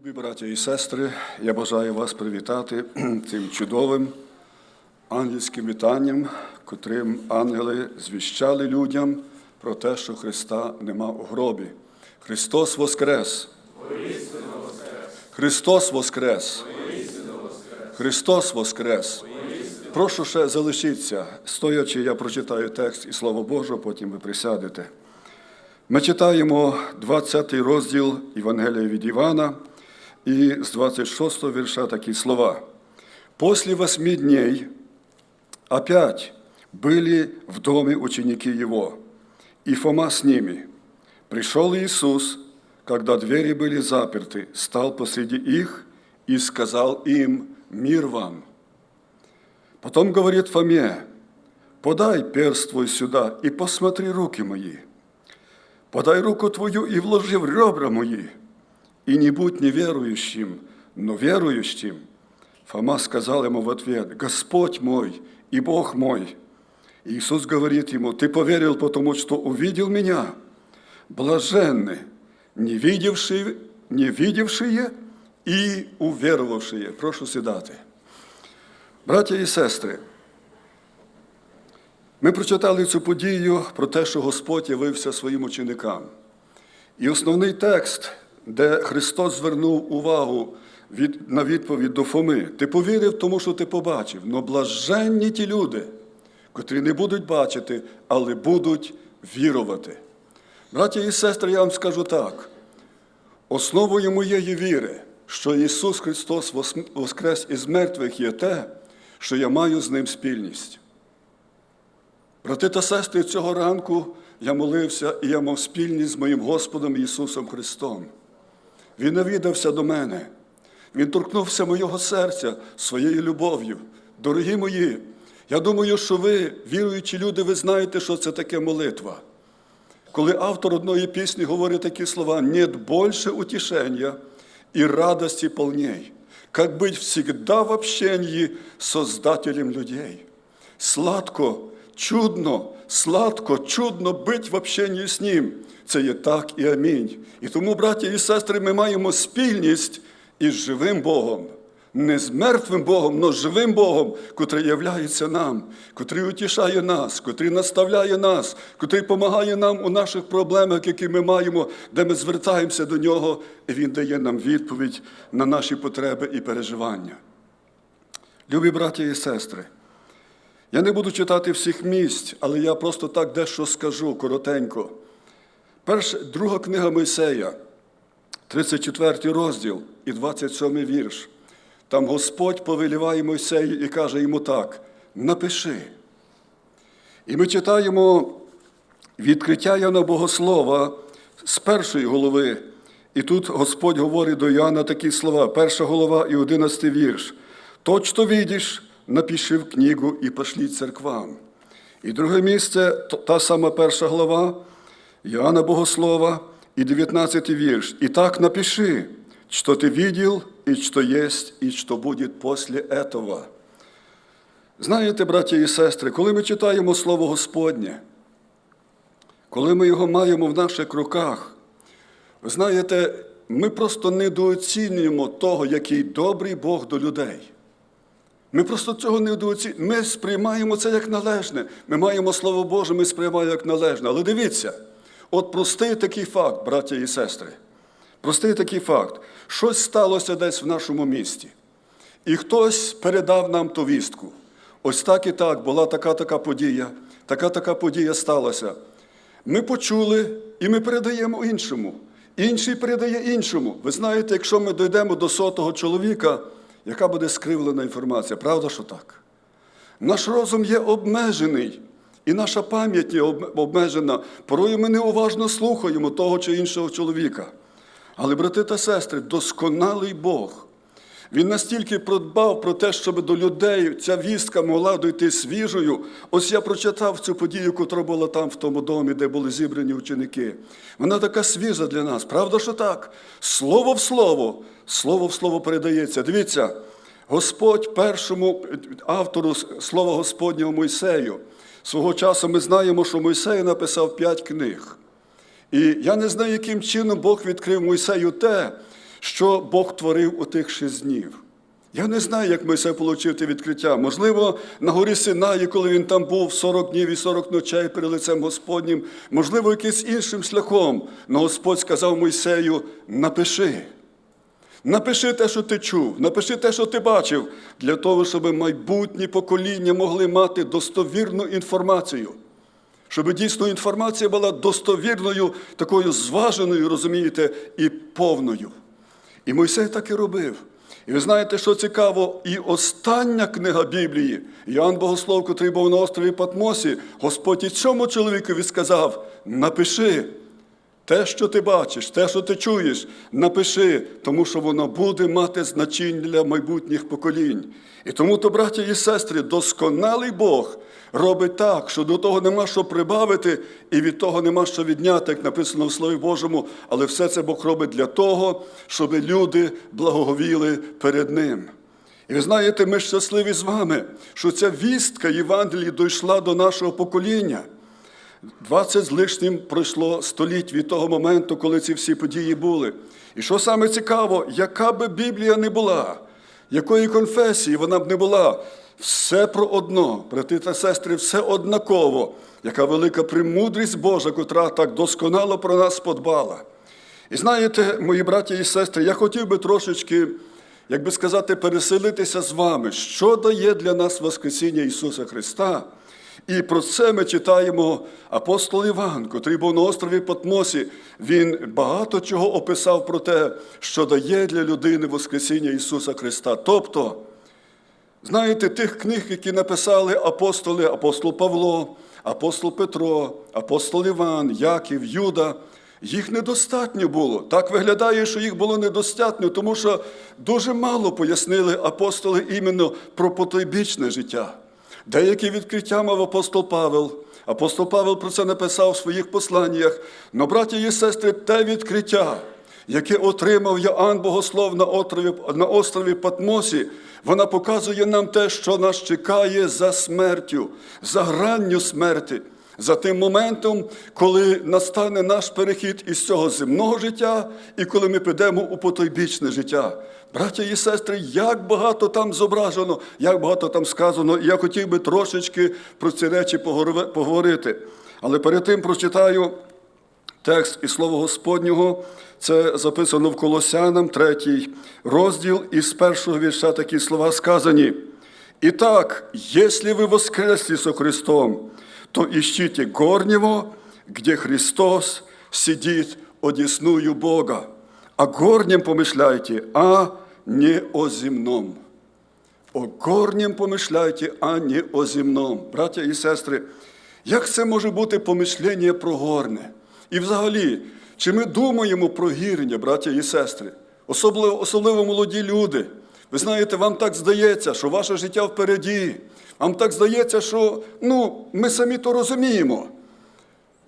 Любі браття і сестри, я бажаю вас привітати цим чудовим ангельським вітанням, котрим ангели звіщали людям про те, що Христа нема у гробі. Христос Воскрес! Христос Воскрес! Христос Воскрес! Прошу ще залишіться. Стоячи, я прочитаю текст і Слово Боже, потім ви присядете. Ми читаємо 20 розділ Євангелія від Івана, и с 26 верша такие слова. «После восьми дней опять были в доме ученики его, и Фома с ними. Пришел Иисус, когда двери были заперты, стал посреди их и сказал им «Мир вам». Потом говорит Фоме, «Подай перст твой сюда и посмотри руки мои. Подай руку твою и вложи в ребра мои, и не будь неверующим, но верующим». Фома сказал ему в ответ, «Господь мой и Бог мой». Иисус говорит ему, «Ты поверил, потому что увидел Меня? Блаженны, не видевшие, не видевшие и уверовавшие». Прошу сідати. Браття і сестри, ми прочитали цю подію про те, що Господь явився своїм ученикам. І основний текст, де Христос звернув увагу від, на відповідь до Фоми, ти повірив тому, що ти побачив. Но блаженні ті люди, котрі не будуть бачити, але будуть вірувати. Браття і сестри, я вам скажу так: основою моєї віри, що Ісус Христос воскрес із мертвих є те, що я маю з Ним спільність. Брати та сестри, цього ранку я молився і я мав спільність з моїм Господом Ісусом Христом. Він навідався до мене, Він торкнувся моєго серця своєю любов'ю. Дорогі мої, я думаю, що ви, віруючі люди, ви знаєте, що це таке молитва. Коли автор одної пісні говорить такі слова, «Нет больше утешения и радости полней, как быть всегда в общении с Создателем людей». Сладко, чудно, сладко, чудно бить в общенні з Ним. Це є так і амінь. І тому, браті і сестри, ми маємо спільність із живим Богом. Не з мертвим Богом, але з живим Богом, котрий являється нам, котрий утішає нас, котрий наставляє нас, котрий допомагає нам у наших проблемах, які ми маємо, де ми звертаємося до нього, і Він дає нам відповідь на наші потреби і переживання. Любі браті і сестри, я не буду читати всіх місць, але я просто так дещо скажу коротенько. Перша, друга книга Мойсея, 34 розділ і 27 вірш. Там Господь повеліває Мойсею і каже йому так: напиши. І ми читаємо відкриття Яна Богослова з першої голови. І тут Господь говорить до Іоанна такі слова, перша голова і одинадцятий вірш. То, що видиш, напиши в книгу і пошлі церквам. І друге місце, та сама перша глава Іоанна Богослова і 19 вірш. І так напиши, що ти видел, і що єсть, і що буде після этого. Знаєте, браті і сестри, коли ми читаємо Слово Господнє, коли ми його маємо в наших руках, ви знаєте, ми просто недооцінюємо того, який добрий Бог до людей. Ми просто цього не недооцінюємо. Ми сприймаємо це як належне. Ми маємо Слово Боже, ми сприймаємо як належне. Але дивіться, от простий такий факт, браття і сестри. Простий такий факт. Щось сталося десь в нашому місті. І хтось передав нам ту вістку. Ось так і так була така така подія, така така подія сталася. Ми почули і ми передаємо іншому. Інший передає іншому. Ви знаєте, якщо ми дійдемо до сотого чоловіка, яка буде скривлена інформація? Правда, що так? Наш розум є обмежений, і наша пам'ять є обмежена. Порою ми неуважно слухаємо того чи іншого чоловіка. Але, брати та сестри, досконалий Бог. Він настільки продбав про те, щоб до людей ця вістка могла дойти свіжою. Ось я прочитав цю подію, яка була там, в тому домі, де були зібрані ученики. Вона така свіжа для нас. Правда, що так? Слово в слово, слово в слово передається. Дивіться, Господь першому автору слова Господнього Мойсею. Свого часу ми знаємо, що Мойсей написав п'ять книг. І я не знаю, яким чином Бог відкрив Мойсею те, що Бог творив у тих шість днів. Я не знаю, як Мойсей отримав те відкриття. Можливо, на горі Синаї, коли він там був 40 днів і 40 ночей перед лицем Господнім, можливо, якимось іншим шляхом. Но Господь сказав Мойсею: напиши. Напиши те, що ти чув, напиши те, що ти бачив, для того, щоб майбутні покоління могли мати достовірну інформацію. Щоб дійсно інформація була достовірною, такою зваженою, розумієте, і повною. І Мойсей так і робив. І ви знаєте, що цікаво, і остання книга Біблії, Іоанн Богослов, котрий був на острові Патмосі, Господь і цьому чоловікові сказав: напиши те, що ти бачиш, те, що ти чуєш, напиши, тому що воно буде мати значення для майбутніх поколінь. І тому, то, браття і сестри, досконалий Бог робить так, що до того нема що прибавити, і від того нема що відняти, як написано в Слові Божому, але все це Бог робить для того, щоб люди благоговіли перед Ним. І ви знаєте, ми щасливі з вами, що ця вістка Євангелії дійшла до нашого покоління. 20 з лишнім пройшло століть від того моменту, коли ці всі події були. І що саме цікаво, яка би Біблія не була, якої конфесії вона б не була, все про одно, брати та сестри, все однаково, яка велика премудрість Божа, котра так досконало про нас подбала. І знаєте, мої браті і сестри, я хотів би трошечки, як би сказати, переселитися з вами, що дає для нас Воскресіння Ісуса Христа. І про це ми читаємо апостол Іван, котрий був на острові Патмосі. Він багато чого описав про те, що дає для людини Воскресіння Ісуса Христа. Тобто, знаєте, тих книг, які написали апостоли, апостол Павло, апостол Петро, апостол Іван, Яків, Юда. Їх недостатньо було. Так виглядає, що їх було недостатньо, тому що дуже мало пояснили апостоли іменно про потойбічне життя. Деякі відкриття мав апостол Павел. Апостол Павел про це написав в своїх посланнях. Но, браті і сестри, те відкриття, яке отримав Йоанн Богослов на острові, на острові Патмосі, вона показує нам те, що нас чекає за смертю, за гранню смерті, за тим моментом, коли настане наш перехід із цього земного життя і коли ми підемо у потойбічне життя. Браття і сестри, як багато там зображено, як багато там сказано, і я хотів би трошечки про ці речі поговорити. Але перед тим прочитаю текст і слово Господнього. Це записано в Колосянам, третій розділ, і з першого вірша такі слова сказані. Итак, если вы воскресли со Христом, то ищите горнего, где Христос сидит одесную Бога. О горнем помышляйте, а не о земном. О горнім помишляйте, а не о земном. Браття і сестри, як це може бути помишлення про горне? І взагалі, чи ми думаємо про гірення, браття і сестри? Особливо, особливо молоді люди. Ви знаєте, вам так здається, що ваше життя впереді. Вам так здається, що ну, ми самі то розуміємо.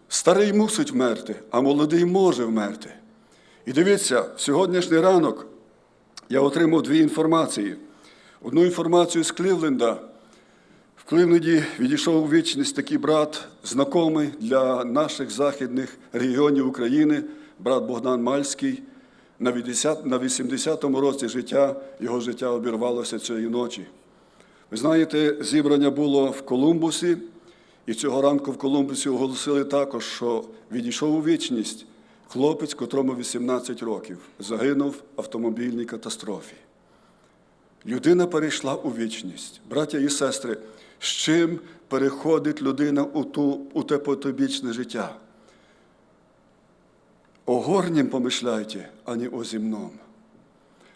Старий мусить вмерти, а молодий може вмерти. І дивіться, в сьогоднішній ранок я отримав дві інформації. Одну інформацію з Кливленда. В Кливленді відійшов у вічність такий брат, знайомий для наших західних регіонів України, брат Богдан Мальський. На 80-му році життя його життя обірвалося цієї ночі. Ви знаєте, зібрання було в Колумбусі, і цього ранку в Колумбусі оголосили також, що відійшов у вічність хлопець, котрому 18 років, загинув в автомобільній катастрофі. Людина перейшла у вічність. Браття і сестри, з чим переходить людина у, ту, у те потобічне життя? О горнім помишляйте, а не о земном.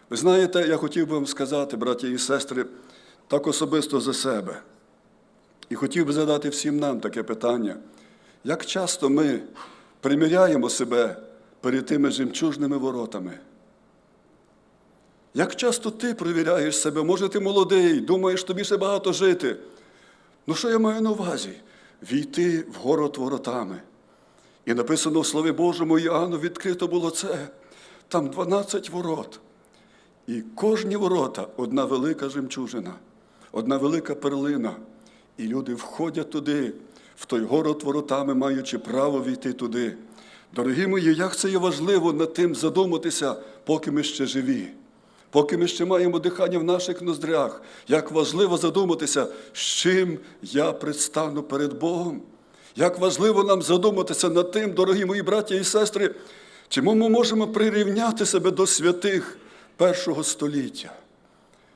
Ви знаєте, я хотів би вам сказати, браті і сестри, так особисто за себе. І хотів би задати всім нам таке питання. Як часто ми приміряємо себе перед тими жемчужними воротами? Як часто ти перевіряєш себе, може ти молодий, думаєш, тобі ще багато жити. Ну що я маю на увазі? Війти в город воротами. І написано в Слові Божому Іоанну відкрито було це. Там 12 ворот. І кожні ворота одна велика жемчужина, одна велика перлина. І люди входять туди, в той город воротами, маючи право війти туди. Дорогі мої, як це є важливо над тим задуматися, поки ми ще живі, поки ми ще маємо дихання в наших ноздрях, як важливо задуматися, з чим я предстану перед Богом. Як важливо нам задуматися над тим, дорогі мої браті і сестри, чому ми можемо прирівняти себе до святих першого століття?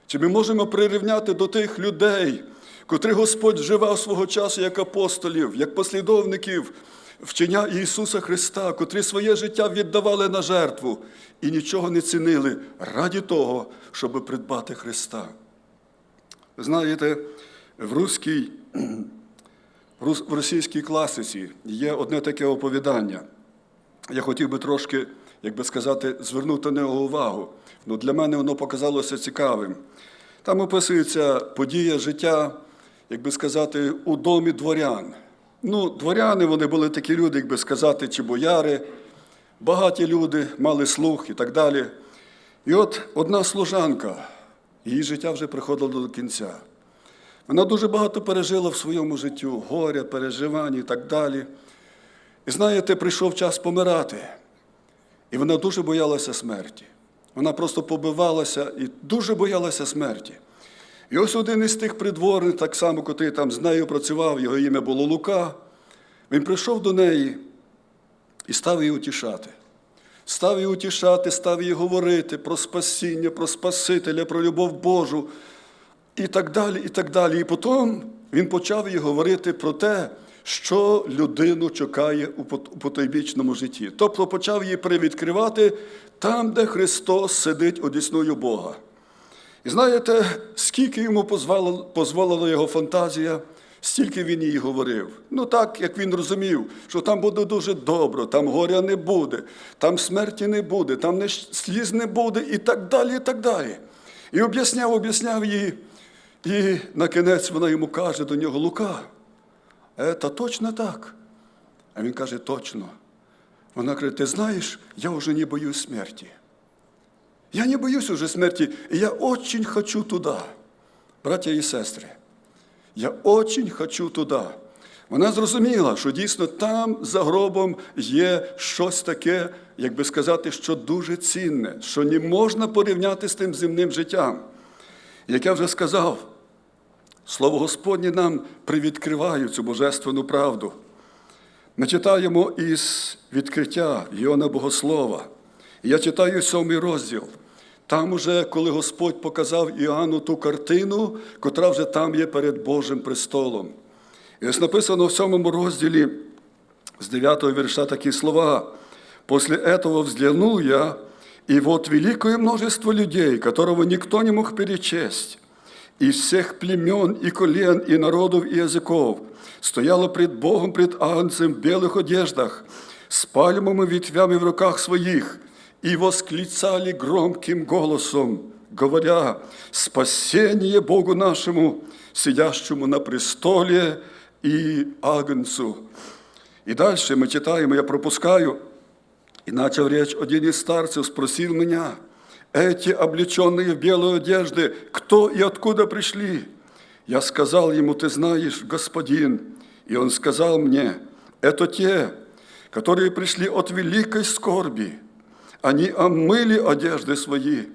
Чи ми можемо прирівняти до тих людей, котрих Господь вживав свого часу як апостолів, як послідовників вчення Ісуса Христа, котрі своє життя віддавали на жертву і нічого не цінили раді того, щоб придбати Христа? Знаєте, в руській, в російській класиці є одне таке оповідання. Я хотів би трошки, як би сказати, звернути на його увагу. Ну, для мене воно показалося цікавим. Там описується подія життя, як би сказати, у домі дворян. Ну, дворяни вони були такі люди, як би сказати, чи бояри, багаті люди, мали слух і так далі. І от одна служанка, її життя вже приходило до кінця. Вона дуже багато пережила в своєму життю, горя, переживань і так далі. І знаєте, прийшов час помирати. І вона дуже боялася смерті. Вона просто побивалася і дуже боялася смерті. І ось один із тих придворних, так само, котрий там з нею працював, його ім'я було Лука. Він прийшов до неї і став її утішати. Став її утішати, став їй говорити про спасіння, про Спасителя, про любов Божу і так далі, і так далі. І потім він почав їй говорити про те, що людину чекає у потойбічному житті. Тобто почав її привідкривати там, де Христос сидить одісною Бога. І знаєте, скільки йому позволила його фантазія, стільки він їй говорив. Ну так, як він розумів, що там буде дуже добре, там горя не буде, там смерті не буде, там сліз не буде і так далі, і так далі. І об'ясняв, об'ясняв їй. І на кінець вона йому каже до нього, Лука, це точно так. А він каже, точно. Вона каже, ти знаєш, я вже не боюсь смерті. Я не боюсь уже смерти, и я очень хочу туда. Браття і сестри, я очень хочу туди. Вона зрозуміла, що дійсно там за гробом є щось таке, як би сказати, що дуже цінне, що не можна порівняти з тим земним життям. Як я вже сказав, Слово Господнє нам привідкриває цю божественну правду. Ми читаємо із відкриття Йона Богослова. І Я читаю сьомий розділ. Там уже, коли Господь показав Іоанну ту картину, котра вже там є перед Божим престолом. І ось написано в сьомому розділі з 9 вірша такі слова. «После этого взглянул я, и вот великое множество людей, которого никто не мог перечесть, из всех племен и колен, и народов, и языков, стояло пред Богом, пред Агнцем в белых одеждах, с пальмовыми ветвями в руках своих, и восклицали громким голосом, говоря, «Спасение Богу нашему, сидящему на престоле и Агнцу». И дальше мы читаем, я пропускаю, и начал речь один из старцев, спросил меня, эти облеченные в белые одежды, кто и откуда пришли? Я сказал ему, ты знаешь, господин. И он сказал мне, это те, которые пришли от великой скорби. Они омыли одежды свои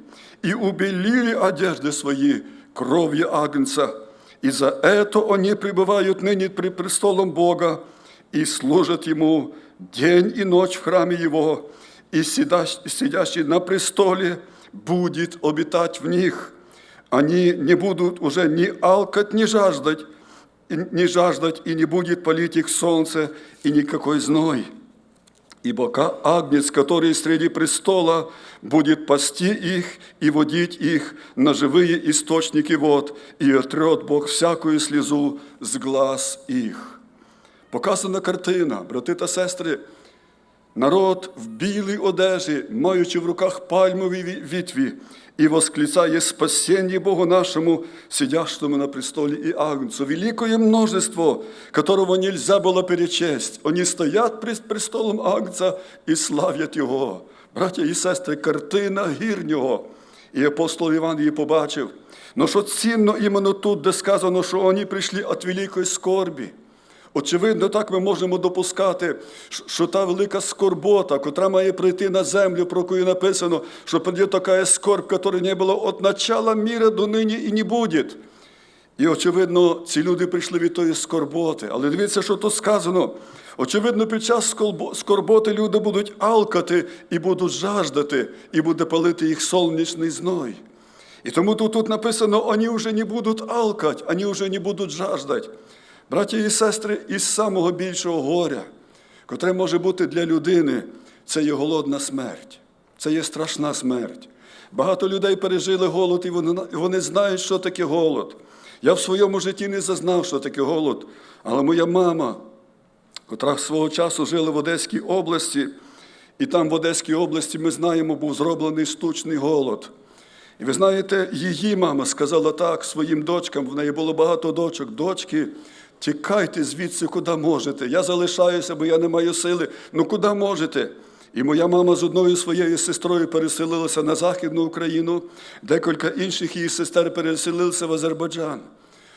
и убелили одежды свои кровью Агнца. И за это они пребывают ныне при престолом Бога и служат Ему день и ночь в храме Его, и сидящ- сидящий на престоле будет обитать в них. Они не будут уже ни алкать, ни жаждать, и- не жаждать, и не будет палить их солнце, и никакой зной. Ибо Агнец, который среди престола, будет пасти их и водить их на живые источники вод, и отрет Бог всякую слезу с глаз их. Показана картина, брати та сестри, народ в білій одежі, маючи в руках пальмові вітві, і восклицає спасіння Богу нашему, сидящему на престоле и Агнцу. Великое множество, которого нельзя было перечесть. Они стоят пред престолом Агнца и славять Його. Браття і сестри, картина гірнього. І апостол Іван її побачив. Но що цінно іменно тут, де сказано, що вони прийшли від великої скорбі. Очевидно, так ми можемо допускати, що- та велика скорбота, котра має прийти на землю, про яку написано, що прийде така скорбь, которой не було від начала міра до нині і не буде. І, очевидно, ці люди прийшли від тої скорботи. Але дивіться, що тут сказано. Очевидно, під час скорботи люди будуть алкати і будуть жаждати, і буде палити їх сонячний зной. І тому тут, тут написано, вони вже не будуть алкать, вони вже не будуть жаждать. Браті і сестри, із самого більшого горя, котре може бути для людини, це є голодна смерть, це є страшна смерть. Багато людей пережили голод, і вони, вони знають, що таке голод. Я в своєму житті не зазнав, що таке голод, але моя мама, котра свого часу жила в Одеській області, і там в Одеській області, ми знаємо, був зроблений штучний голод. І ви знаєте, її мама сказала так своїм дочкам, в неї було багато дочок, дочки, тікайте звідси, куди можете. Я залишаюся, бо я не маю сили. Ну куди можете? І моя мама з одною своєю сестрою переселилася на Західну Україну, декілька інших її сестер переселилися в Азербайджан.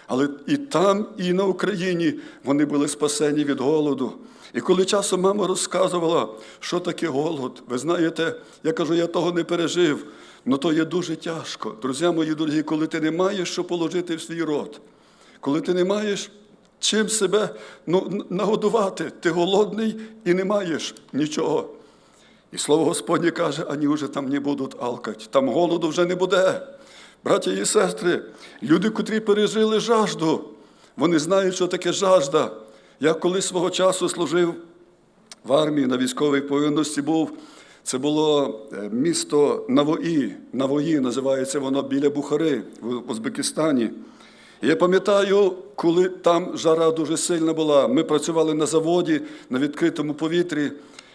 Але і там, і на Україні вони були спасені від голоду. І коли часом мама розказувала, що таке голод, ви знаєте, я кажу, я того не пережив, але то є дуже тяжко. Друзі мої дорогі, коли ти не маєш що положити в свій рот, коли ти не маєш чим себе ну, нагодувати, ти голодний і не маєш нічого. І слово Господнє каже, ані вже там не будуть алкать, там голоду вже не буде. Браті і сестри, люди, котрі пережили жажду, вони знають, що таке жажда. Я колись свого часу служив в армії на військовій повинності був. Це було е, місто Навої. Навої називається воно біля Бухари в Узбекистані. Я пам'ятаю, коли там жара дуже сильна була, ми працювали на заводі на відкритому повітрі,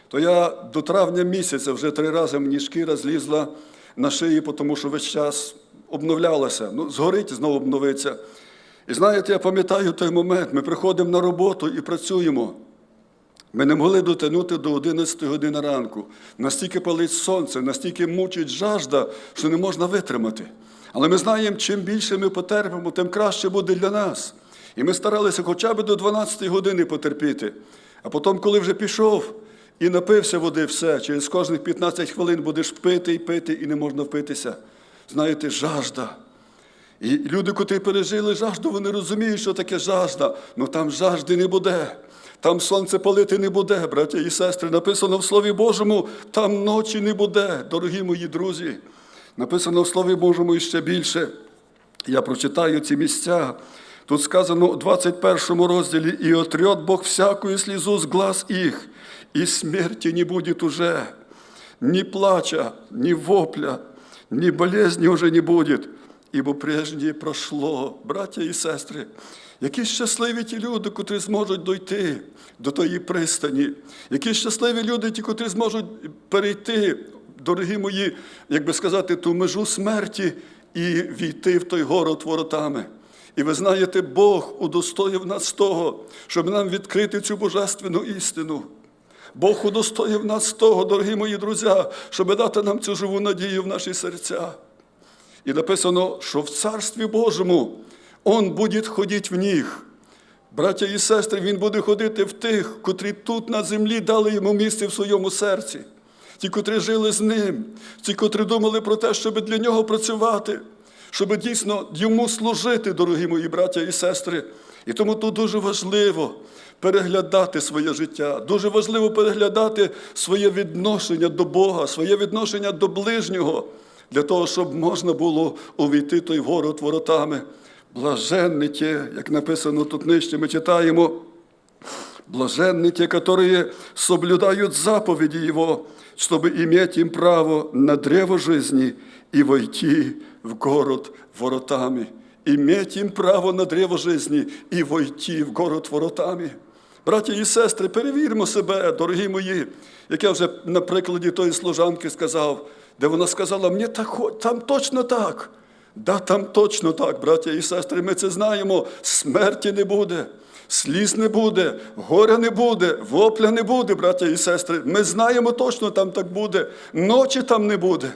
то я до травня місяця вже три рази мені шкіра злізла на шиї, тому що весь час обновлялася. Ну, згорить, знову обновиться. І знаєте, я пам'ятаю той момент, ми приходимо на роботу і працюємо. Ми не могли дотягнути до 11 години ранку. Настільки палить сонце, настільки мучить жажда, що не можна витримати. Але ми знаємо, чим більше ми потерпимо, тим краще буде для нас. І ми старалися хоча б до 12 години потерпіти. А потім, коли вже пішов і напився води, все, через кожних 15 хвилин будеш пити і пити, і не можна впитися. Знаєте, жажда. І люди, котрі пережили жажду, вони розуміють, що таке жажда. Ну там жажди не буде. Там сонце палити не буде, браття і сестри. Написано в Слові Божому, там ночі не буде, дорогі мої друзі. Написано в Слові Божому іще більше. Я прочитаю ці місця. Тут сказано у 21 розділі, і отрет Бог всякую слізу з глаз їх, і смерті не буде уже. Ни плача, ни вопля, ни болезни уже не будет, ибо прежнє прошло, браття і сестри. Які щасливі ті люди, котрі зможуть дойти до тої пристані, які щасливі люди, ті, котрі зможуть перейти, дорогі мої, як би сказати, ту межу смерті і війти в той город воротами. І ви знаєте, Бог удостоїв нас того, щоб нам відкрити цю божественну істину. Бог удостоїв нас того, дорогі мої друзі, щоб дати нам цю живу надію в наші серця. І написано, що в Царстві Божому Он буде ходити в них. Браття і сестри, Він буде ходити в тих, котрі тут на землі дали йому місце в своєму серці. Ті, котрі жили з ним, ті, котрі думали про те, щоб для нього працювати, щоб дійсно йому служити, дорогі мої браття і сестри. І тому тут дуже важливо переглядати своє життя, дуже важливо переглядати своє відношення до Бога, своє відношення до ближнього, для того, щоб можна було увійти той город воротами. Блаженні ті, як написано тут нижче, ми читаємо. Блаженны те, которые соблюдают заповеди Его, чтобы иметь им право на древо жизни и войти в город воротами. Иметь им право на древо жизни и войти в город воротами. Браті і сестри, перевіримо себе, дорогі мої, як я вже на прикладі тої служанки сказав, де вона сказала, мені так, там точно так. Да, там точно так, браття і сестри, ми це знаємо. Смерті не буде, сліз не буде, горя не буде, вопля не буде, браття і сестри. Ми знаємо точно, там так буде, ночі там не буде.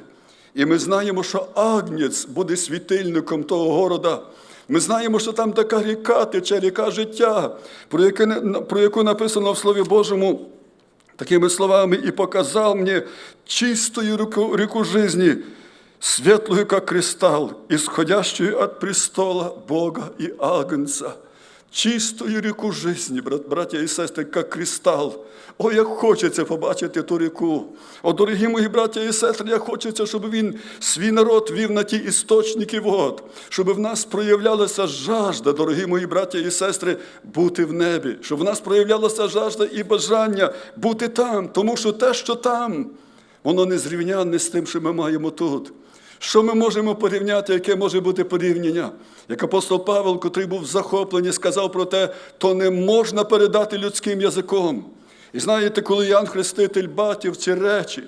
І ми знаємо, що Агнець буде світильником того города. Ми знаємо, що там така ріка тече, ріка життя, про, яке, про яку написано в Слові Божому такими словами, «И показал мне чистую реку, реку жизни, светлую, как кристалл, исходящую от престола Бога и Агнца». Чистою ріку жизни, брат, браття і сестри, як кристал. О, як хочеться побачити ту ріку. О, дорогі мої браття і сестри, як хочеться, щоб він свій народ вів на ті істочники вод, щоб в нас проявлялася жажда, дорогі мої браття і сестри, бути в небі, щоб в нас проявлялася жажда і бажання бути там, тому що те, що там, воно не зрівнянне з тим, що ми маємо тут. Що ми можемо порівняти, яке може бути порівняння? Як апостол Павел, котрий був захоплений, сказав про те, то не можна передати людським язиком. І знаєте, коли Ян Хреститель бачив ці речі,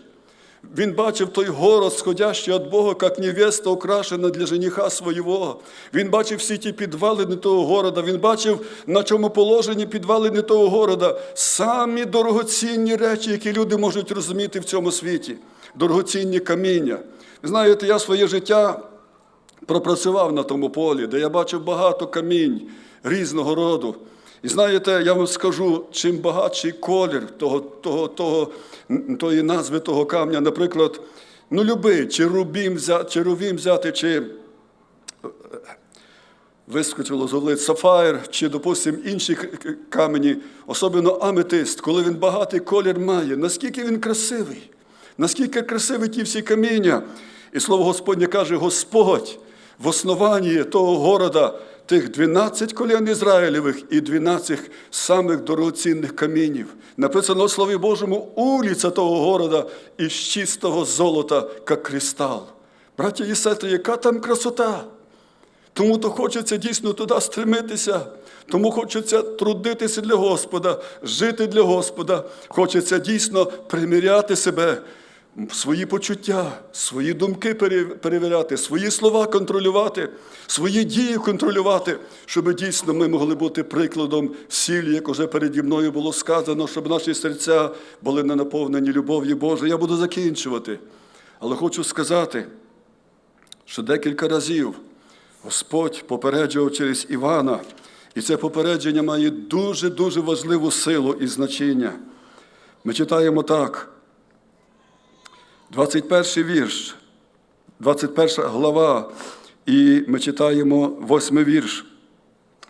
він бачив той город, сходящий від Бога, як невеста украшена для жениха свого. Він бачив всі ті підвалини того города, він бачив, на чому положені підвалини того города. Самі дорогоцінні речі, які люди можуть розуміти в цьому світі. Дорогоцінні каміння. Знаєте, я своє життя пропрацював на тому полі, де я бачив багато камінь різного роду. І знаєте, я вам скажу, чим багатший колір того, того, того, тої назви того камня, наприклад, ну любий, чи рубім взяти, чи рубім взяти, чи вискочило з облиць сафаєр, чи, допустимо, інші камені, особливо аметист, коли він багатий колір має, наскільки він красивий, наскільки красиві ті всі каміння. І слово Господнє каже, Господь в основанні того города, тих 12 колін Ізраїлевих і 12 самих дорогоцінних камінів. Написано в Слові Божому, улиця того города із чистого золота, як кристал. Браття і сестри, яка там красота! Тому то хочеться дійсно туди стремитися, тому хочеться трудитися для Господа, жити для Господа. Хочеться дійсно приміряти себе, свої почуття, свої думки перевіряти, свої слова контролювати, свої дії контролювати, щоб дійсно ми могли бути прикладом сілі, як уже переді мною було сказано, щоб наші серця були не наповнені любов'ю Божою. Я буду закінчувати. Але хочу сказати, що декілька разів Господь попереджував через Івана, і це попередження має дуже-дуже важливу силу і значення. Ми читаємо так. 21 вірш, 21 глава, і ми читаємо 8 вірш.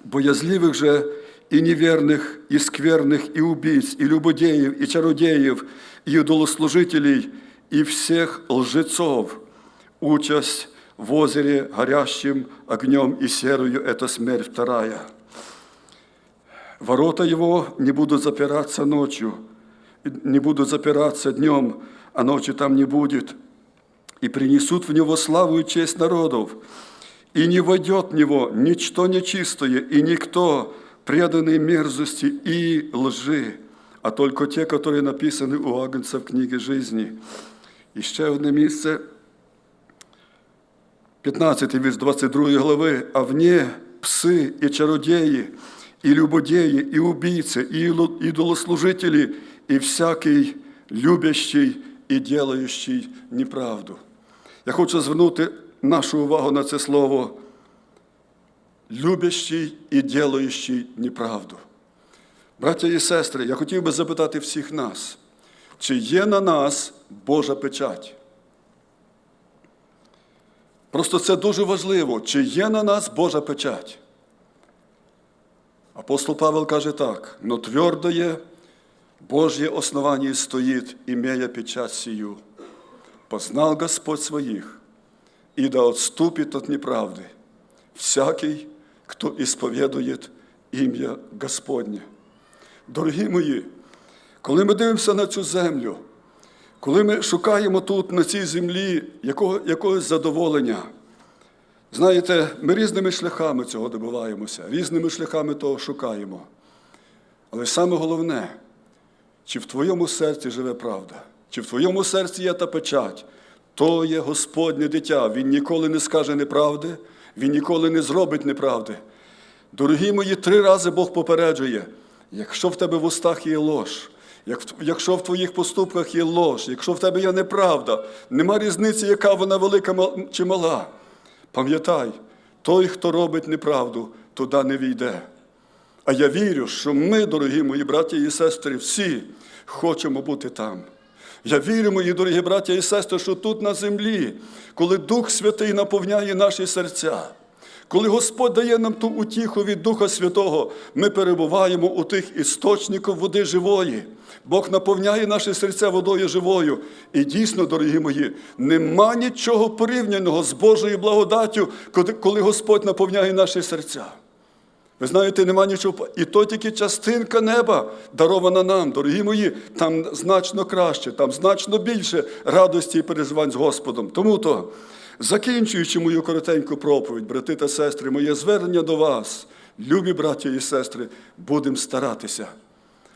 Боязливых же и неверных, и скверных, и убийц, и любодеев, и чародеев, и идолослужителей, и всех лжецов, участь в озере горящим огнем и серою – это смерть вторая. Ворота его не будут запираться ночью, не будут запираться днем, а ночи там не будет. И принесут в него славу и честь народов, и не войдет в него ничто нечистое, и никто, преданный мерзости и лжи, а только те, которые написаны у Агнца в книге жизни. І ще одне місце, 15 вірш 22 глави, а вне пси і чародеї, і любодеї, і убийці, і іло- ідолослужителі, і всякий любящий і ділаючий неправду. Я хочу звернути нашу увагу на це слово любящий і ділаючий неправду. Браття і сестри, я хотів би запитати всіх нас, чи є на нас Божа печать? Просто це дуже важливо, чи є на нас Божа печать. Апостол Павел каже так: но твердо є, Божье основание стоит, имея печать сию. Познал Господь своих, и да отступит от неправды всякий, кто исповедует ім'я Господнє. Дорогі мої, коли ми дивимося на цю землю, коли ми шукаємо тут, на цій землі, якого, якогось задоволення, знаєте, ми різними шляхами цього добиваємося, різними шляхами того шукаємо. Але саме головне, чи в твоєму серці живе правда, чи в твоєму серці є та печать, то є Господнє дитя. Він ніколи не скаже неправди, він ніколи не зробить неправди. Дорогі мої, три рази Бог попереджує, якщо в тебе в устах є лож, якщо в твоїх поступках є лож, якщо в тебе є неправда, нема різниці, яка вона велика чи мала. Пам'ятай, той, хто робить неправду, туди не війде. А я вірю, що ми, дорогі мої браті і сестри, всі хочемо бути там. Я вірю, мої дорогі браті і сестри, що тут на землі, коли Дух Святий наповняє наші серця, коли Господь дає нам ту утіху від Духа Святого, ми перебуваємо у тих істочниках води живої. Бог наповняє наші серця водою живою. І дійсно, дорогі мої, нема нічого порівняного з Божою благодаттю, коли Господь наповняє наші серця. Ви знаєте, нема нічого. І то тільки частинка неба дарована нам, дорогі мої, там значно краще, там значно більше радості і переживань з Господом. Тому то, закінчуючи мою коротеньку проповідь, брати та сестри, моє звернення до вас, любі браті і сестри, будемо старатися.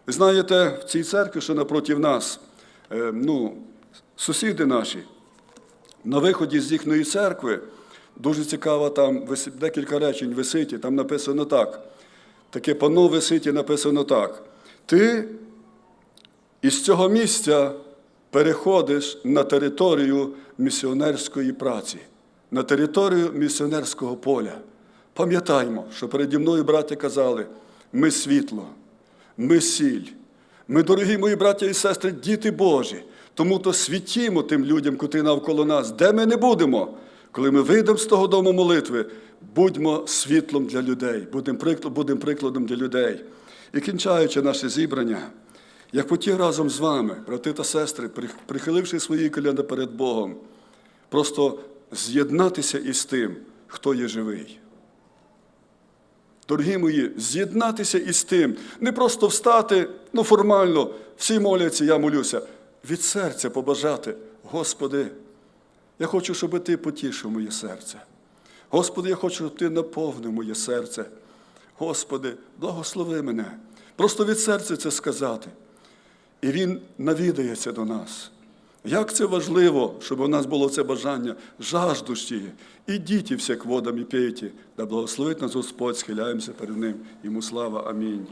Ви знаєте, в цій церкві, що напроти нас, е, ну, сусіди наші, на виході з їхньої церкви дуже цікаво, там декілька речень висить, там написано так. Таке панно висить написано так. Ти із цього місця переходиш на територію місіонерської праці, на територію місіонерського поля. Пам'ятаймо, що переді мною браття казали, ми світло, ми сіль. Ми, дорогі мої браття і сестри, діти Божі. Тому то світімо тим людям, котрі навколо нас, де ми не будемо. Коли ми вийдемо з того дому молитви, будьмо світлом для людей, будемо приклад- будемо прикладом для людей. І кінчаючи наше зібрання, я хотів разом з вами, брати та сестри, прихиливши свої коліна перед Богом, просто з'єднатися із тим, хто є живий. Дорогі мої, з'єднатися із тим, не просто встати, ну формально, всі моляться, я молюся. Від серця побажати, Господи, я хочу, щоб Ти потішив моє серце. Господи, я хочу, щоб Ти наповнив моє серце. Господи, благослови мене. Просто від серця це сказати. І Він навідається до нас. Як це важливо, щоб у нас було це бажання жаждущі. Ідіть всяк водам і пейте, да благословить нас Господь, схиляємося перед Ним. Йому слава. Амінь.